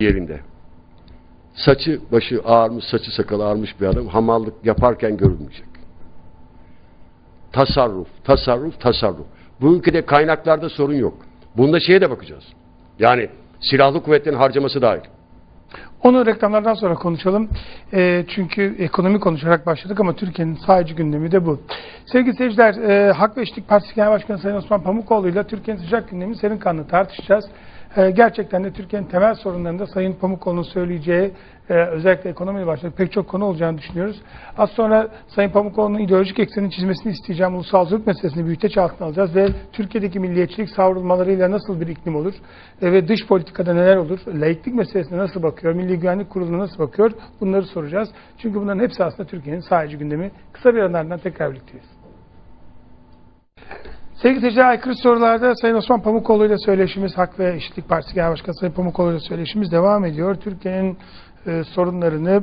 yerinde. Saçı başı ağarmış, saçı sakalı ağarmış bir adam hamallık yaparken görülmeyecek. Tasarruf, tasarruf, tasarruf. Bu ülkede kaynaklarda sorun yok. Bunda şeye de bakacağız. Yani silahlı kuvvetlerin harcaması dahil. Onu reklamlardan sonra konuşalım. Ee, çünkü ekonomi konuşarak başladık ama Türkiye'nin sadece gündemi de bu. Sevgili seyirciler, e, Hak ve Eşitlik Partisi Genel Başkanı Sayın Osman Pamukoğlu ile Türkiye'nin sıcak gündemini serin kanlı tartışacağız. E, gerçekten de Türkiye'nin temel sorunlarında Sayın Pamukoğlu'nun söyleyeceği e, özellikle ekonomiyle başladık pek çok konu olacağını düşünüyoruz. Az sonra Sayın Pamukoğlu'nun ideolojik eksenin çizmesini isteyeceğim ulusalcılık meselesini büyüteç altına alacağız ve Türkiye'deki milliyetçilik savrulmalarıyla nasıl bir iklim olur e, ve dış politikada neler olur, laiklik meselesine nasıl bakıyor, Milli Güvenlik Kurulu'na nasıl bakıyor bunları soracağız. Çünkü bunların hepsi aslında Türkiye'nin sadece gündemi. Kısa bir aralardan tekrar birlikteyiz. Sevgili seyirciler, aykırı sorularda Sayın Osman Pamukoğlu ile söyleşimiz, Hak ve Eşitlik Partisi Genel Başkanı Sayın Pamukoğlu ile söyleşimiz devam ediyor. Türkiye'nin e, sorunlarını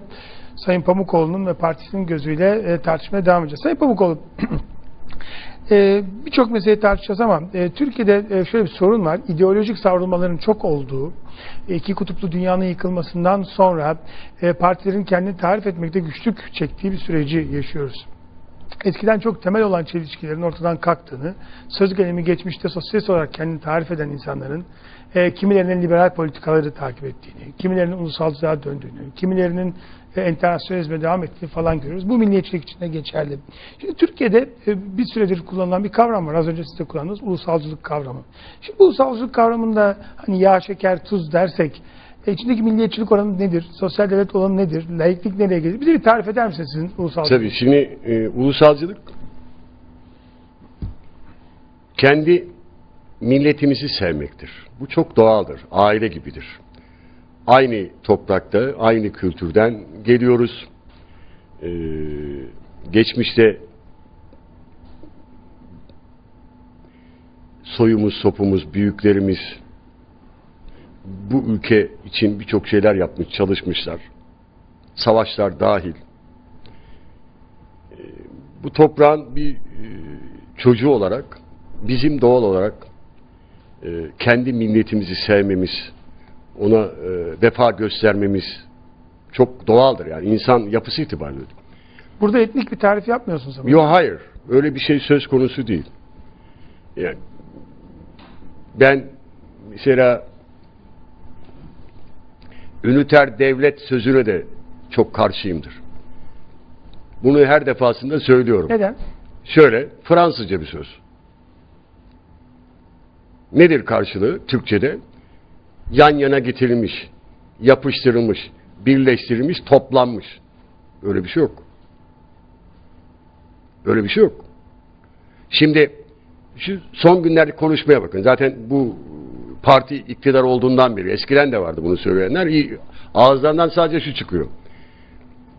Sayın Pamukoğlu'nun ve partisinin gözüyle e, tartışmaya devam edeceğiz. Sayın Pamukoğlu, e, birçok meseleyi tartışacağız ama e, Türkiye'de e, şöyle bir sorun var. İdeolojik savrulmaların çok olduğu, e, iki kutuplu dünyanın yıkılmasından sonra e, partilerin kendini tarif etmekte güçlük çektiği bir süreci yaşıyoruz eskiden çok temel olan çelişkilerin ortadan kalktığını, söz gelimi geçmişte sosyalist olarak kendini tarif eden insanların e, kimilerinin liberal politikaları takip ettiğini, kimilerinin ulusalcılığa döndüğünü, kimilerinin e, internasyonalizme devam ettiğini falan görüyoruz. Bu milliyetçilik içinde geçerli. Şimdi Türkiye'de e, bir süredir kullanılan bir kavram var. Az önce siz de kullandınız. Ulusalcılık kavramı. Şimdi bu ulusalcılık kavramında hani yağ, şeker, tuz dersek e, içindeki milliyetçilik oranı nedir? Sosyal devlet oranı nedir? Laiklik nereye gelir? Bize bir tarif eder misiniz sizin ulusalcılık? Tabii şimdi e, ulusalcılık kendi milletimizi sevmektir. Bu çok doğaldır. Aile gibidir. Aynı toprakta, aynı kültürden geliyoruz. Ee, geçmişte soyumuz, sopumuz, büyüklerimiz bu ülke için birçok şeyler yapmış, çalışmışlar. Savaşlar dahil. Ee, bu toprağın bir e, çocuğu olarak bizim doğal olarak e, kendi milletimizi sevmemiz, ona e, vefa göstermemiz çok doğaldır yani insan yapısı itibariyle. Burada etnik bir tarif yapmıyorsunuz ama. Yok hayır. Öyle bir şey söz konusu değil. Yani ben mesela üniter devlet sözüne de çok karşıyımdır. Bunu her defasında söylüyorum. Neden? Şöyle Fransızca bir söz. Nedir karşılığı Türkçe'de? Yan yana getirilmiş, yapıştırılmış, birleştirilmiş, toplanmış. Öyle bir şey yok. Öyle bir şey yok. Şimdi şu son günlerde konuşmaya bakın. Zaten bu parti iktidar olduğundan beri eskiden de vardı bunu söyleyenler. Ağızlarından sadece şu çıkıyor.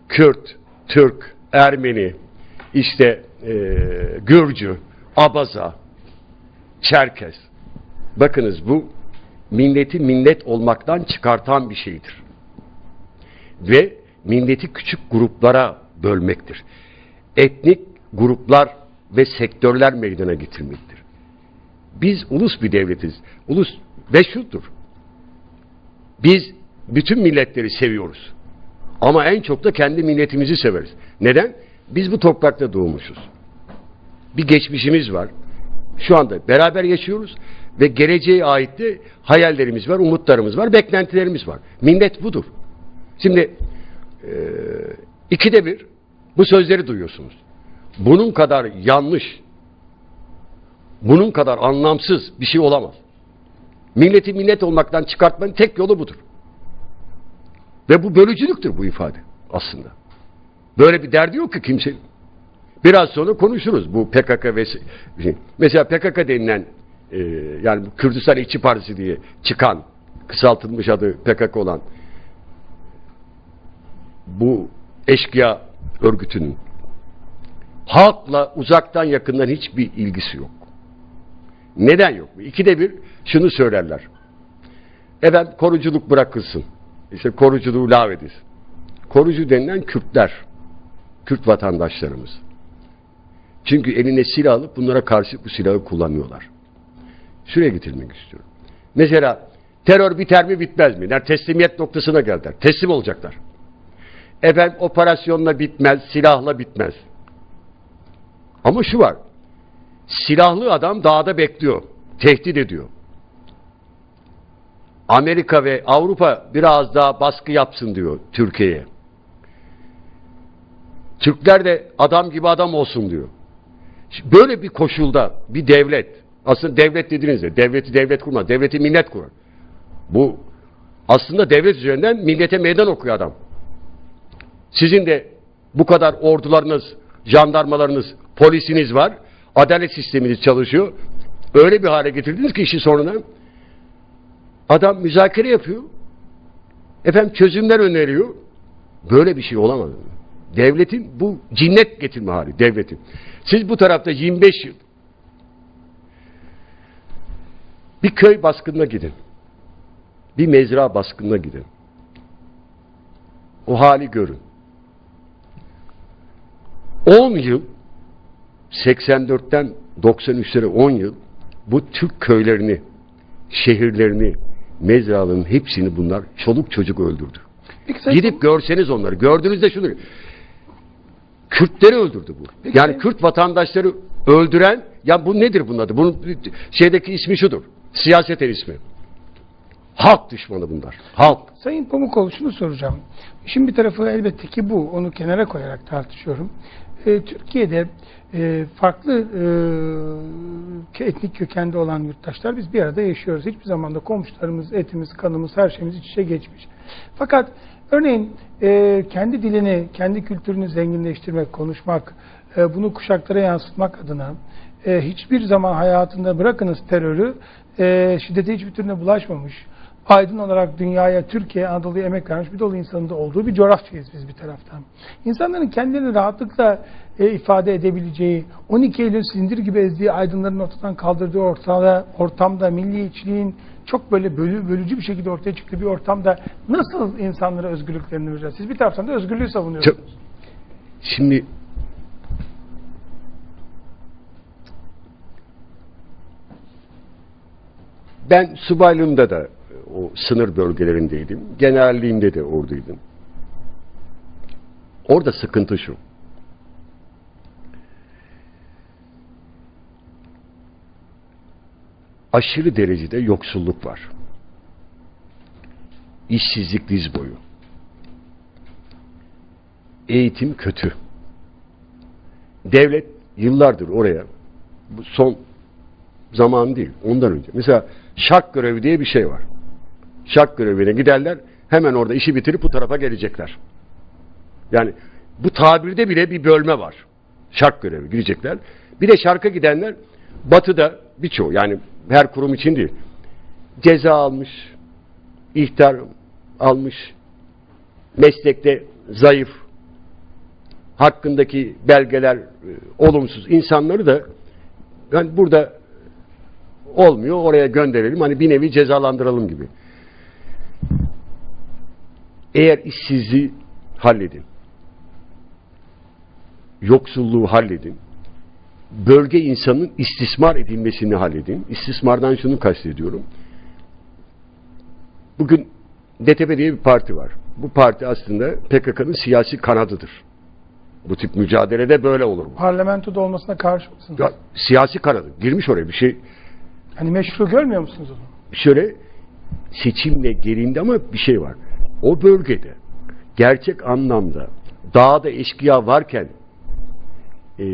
Kürt, Türk, Ermeni, işte e, Gürcü, Abaza, Çerkez. Bakınız bu milleti millet olmaktan çıkartan bir şeydir. Ve milleti küçük gruplara bölmektir. Etnik gruplar ve sektörler meydana getirmektir. Biz ulus bir devletiz. Ulus ve şudur. Biz bütün milletleri seviyoruz. Ama en çok da kendi milletimizi severiz. Neden? Biz bu toprakta doğmuşuz. Bir geçmişimiz var. Şu anda beraber yaşıyoruz ve geleceğe ait de hayallerimiz var, umutlarımız var, beklentilerimiz var. Millet budur. Şimdi e, ikide bir bu sözleri duyuyorsunuz. Bunun kadar yanlış, bunun kadar anlamsız bir şey olamaz. Milleti millet olmaktan çıkartmanın tek yolu budur. Ve bu bölücülüktür bu ifade aslında. Böyle bir derdi yok ki kimsenin. Biraz sonra konuşuruz bu PKK ve mesela PKK denilen e, yani Kürdistan İşçi Partisi diye çıkan kısaltılmış adı PKK olan bu eşkıya örgütünün halkla uzaktan yakından hiçbir ilgisi yok. Neden yok? İkide bir şunu söylerler. Efendim koruculuk bırakılsın. İşte koruculuğu lağvedilsin. Korucu denilen Kürtler. Kürt vatandaşlarımız. Çünkü eline silah alıp bunlara karşı bu silahı kullanıyorlar. Şuraya getirmek istiyorum. Mesela Terör biter mi bitmez mi? Yani teslimiyet noktasına geldiler. Teslim olacaklar. Efendim operasyonla bitmez, silahla bitmez. Ama şu var. Silahlı adam dağda bekliyor. Tehdit ediyor. Amerika ve Avrupa biraz daha baskı yapsın diyor Türkiye'ye. Türkler de adam gibi adam olsun diyor. Böyle bir koşulda bir devlet, aslında devlet dediğinizde devleti devlet kurmaz, devleti millet kurar. Bu aslında devlet üzerinden millete meydan okuyor adam. Sizin de bu kadar ordularınız, jandarmalarınız, polisiniz var. Adalet sisteminiz çalışıyor. Öyle bir hale getirdiniz ki işi sonuna. Adam müzakere yapıyor. Efendim çözümler öneriyor. Böyle bir şey olamaz. Devletin bu cinnet getirme hali devletin. Siz bu tarafta 25 yıl bir köy baskınına gidin. Bir mezra baskınına gidin. O hali görün. 10 yıl 84'ten 93'lere 10 yıl bu Türk köylerini, şehirlerini, mezralarının hepsini bunlar çoluk çocuk öldürdü. Peki Gidip görseniz onları. Gördüğünüzde şunu. Kürtleri öldürdü bu. Peki yani sen- Kürt vatandaşları öldüren ya bu nedir bunun adı? Bunun şeydeki ismi şudur. Siyaseten ismi. Halk düşmanı bunlar. Halk. Sayın Pamukoğlu şunu soracağım. İşin bir tarafı elbette ki bu. Onu kenara koyarak tartışıyorum. Ee, Türkiye'de e, farklı e, etnik kökende olan yurttaşlar biz bir arada yaşıyoruz. Hiçbir zaman da komşularımız, etimiz, kanımız, her şeyimiz iç içe geçmiş. Fakat örneğin e, kendi dilini, kendi kültürünü zenginleştirmek, konuşmak, e, bunu kuşaklara yansıtmak adına e, hiçbir zaman hayatında bırakınız terörü, e, şiddete hiçbir türüne bulaşmamış, aydın olarak dünyaya, Türkiye, Anadolu'ya emek vermiş bir dolu insanın da olduğu bir coğrafyayız biz bir taraftan. İnsanların kendilerini rahatlıkla e, ifade edebileceği, 12 Eylül sindir gibi ezdiği aydınların ortadan kaldırdığı ortada, ortamda milliyetçiliğin çok böyle bölü, bölücü bir şekilde ortaya çıktığı bir ortamda nasıl insanlara özgürlüklerini vereceğiz? Siz bir taraftan da özgürlüğü savunuyorsunuz. Şimdi ben subaylığımda da o sınır bölgelerindeydim. Generalliğimde de oradaydım. Orada sıkıntı şu. Aşırı derecede yoksulluk var. İşsizlik diz boyu. Eğitim kötü. Devlet yıllardır oraya bu son zaman değil ondan önce. Mesela şark görevi diye bir şey var. Şark görevine giderler hemen orada işi bitirip bu tarafa gelecekler. Yani bu tabirde bile bir bölme var. Şark görevi gidecekler. Bir de şarka gidenler batıda birçoğu yani her kurum için değil. Ceza almış, ihtar almış, meslekte zayıf, hakkındaki belgeler e, olumsuz insanları da yani burada olmuyor oraya gönderelim hani bir nevi cezalandıralım gibi. Eğer işsizliği halledin, yoksulluğu halledin, bölge insanın istismar edilmesini halledin. İstismardan şunu kastediyorum. Bugün DTP diye bir parti var. Bu parti aslında PKK'nın siyasi kanadıdır. Bu tip mücadelede böyle olur. bu. Parlamentoda olmasına karşı mısınız? Ya, siyasi kanadı. Girmiş oraya bir şey. Hani meşru görmüyor musunuz onu? Şöyle seçimle gelindi ama bir şey var. O bölgede gerçek anlamda dağda eşkıya varken e,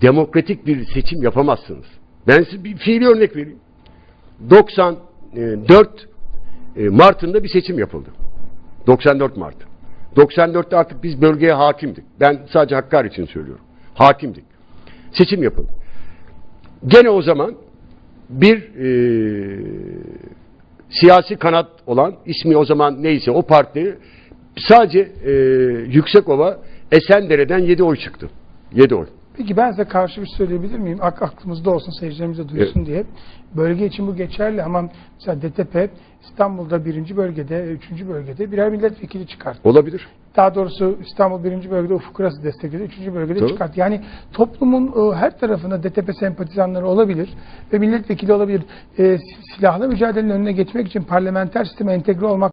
demokratik bir seçim yapamazsınız. Ben size bir fiili örnek vereyim. 94 e, Mart'ında bir seçim yapıldı. 94 Mart. 94'te artık biz bölgeye hakimdik. Ben sadece Hakkari için söylüyorum. Hakimdik. Seçim yapıldı. Gene o zaman bir e, siyasi kanat olan ismi o zaman neyse o parti sadece e, Yüksekova Esendere'den 7 oy çıktı. 7 oy. Peki ben size karşı bir şey söyleyebilir miyim? Ak aklımızda olsun, seyircilerimiz de duysun diye. Bölge için bu geçerli ama mesela DTP İstanbul'da birinci bölgede, üçüncü bölgede birer milletvekili çıkarttı. Olabilir. Daha doğrusu İstanbul birinci bölgede Ufuk Uras'ı destekledi, üçüncü bölgede Tabii. çıkarttı. Yani toplumun e, her tarafında DTP sempatizanları olabilir ve milletvekili olabilir. E, silahlı mücadelenin önüne geçmek için parlamenter sisteme entegre olmak